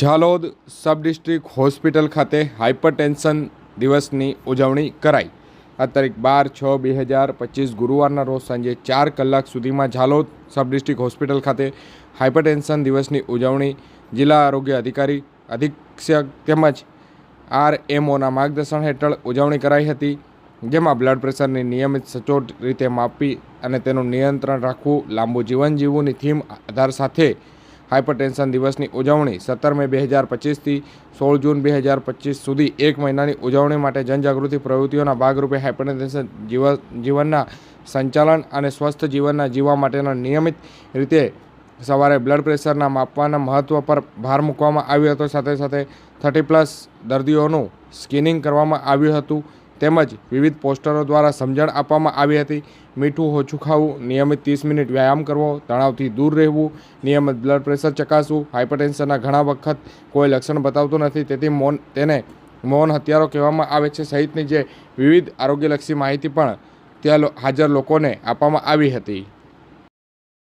Jhalod sub district hospital ખાતે hypertension દિવસની ઉજવણી કરાઈ. આ તારીખ બાર છ બે હજાર પચીસ ગુરુવારના રોજ સાંજે ચાર કલાક સુધીમાં ઝાલોદ સબ ડિસ્ટ્રિક્ટ હોસ્પિટલ ખાતે હાઇપરટેન્શન દિવસની ઉજવણી જિલ્લા આરોગ્ય અધિકારી અધિક્ષક તેમજ આર એમઓના માર્ગદર્શન હેઠળ ઉજવણી કરાઈ હતી, જેમાં બ્લડ પ્રેશરને નિયમિત સચોટ રીતે માપી અને તેનું નિયંત્રણ રાખવું, લાંબુ જીવન જીવવુંની થીમ આધાર સાથે હાઇપરટેન્શન દિવસની ઉજવણી સત્તર બે હજાર પચીસથી સોળ જૂન બે હજાર પચીસ સુધી એક મહિનાની ઉજવણી માટે જનજાગૃતિ પ્રવૃત્તિઓના ભાગરૂપે હાઇપરટેન્શન જીવન જીવનના સંચાલન અને સ્વસ્થ જીવનના જીવવા માટેના નિયમિત રીતે સવારે બ્લડ પ્રેશરના માપવાના મહત્ત્વ પર ભાર મૂકવામાં આવ્યો હતો. સાથે સાથે થર્ટી પ્લસ દર્દીઓનું સ્કિનિંગ કરવામાં આવ્યું હતું. તેમજ વિવિધ પોસ્ટરો દ્વારા સમજણ આપવામાં આવી હતી. મીઠું, ઓછું ખાવું, નિયમિત ત્રીસ મિનિટ વ્યાયામ કરવો, તણાવથી દૂર રહેવું, નિયમિત બ્લડ પ્રેશર ચકાસવું, હાઇપરટેન્શનના ઘણા વખત કોઈ લક્ષણ બતાવતું નથી. તેથી મૌન, તેને મૌન હત્યારો કહેવામાં આવે છે. સહિતની જે વિવિધ આરોગ્યલક્ષી માહિતી પણ ત્યાં હાજર લોકોને આપવામાં આવી હતી.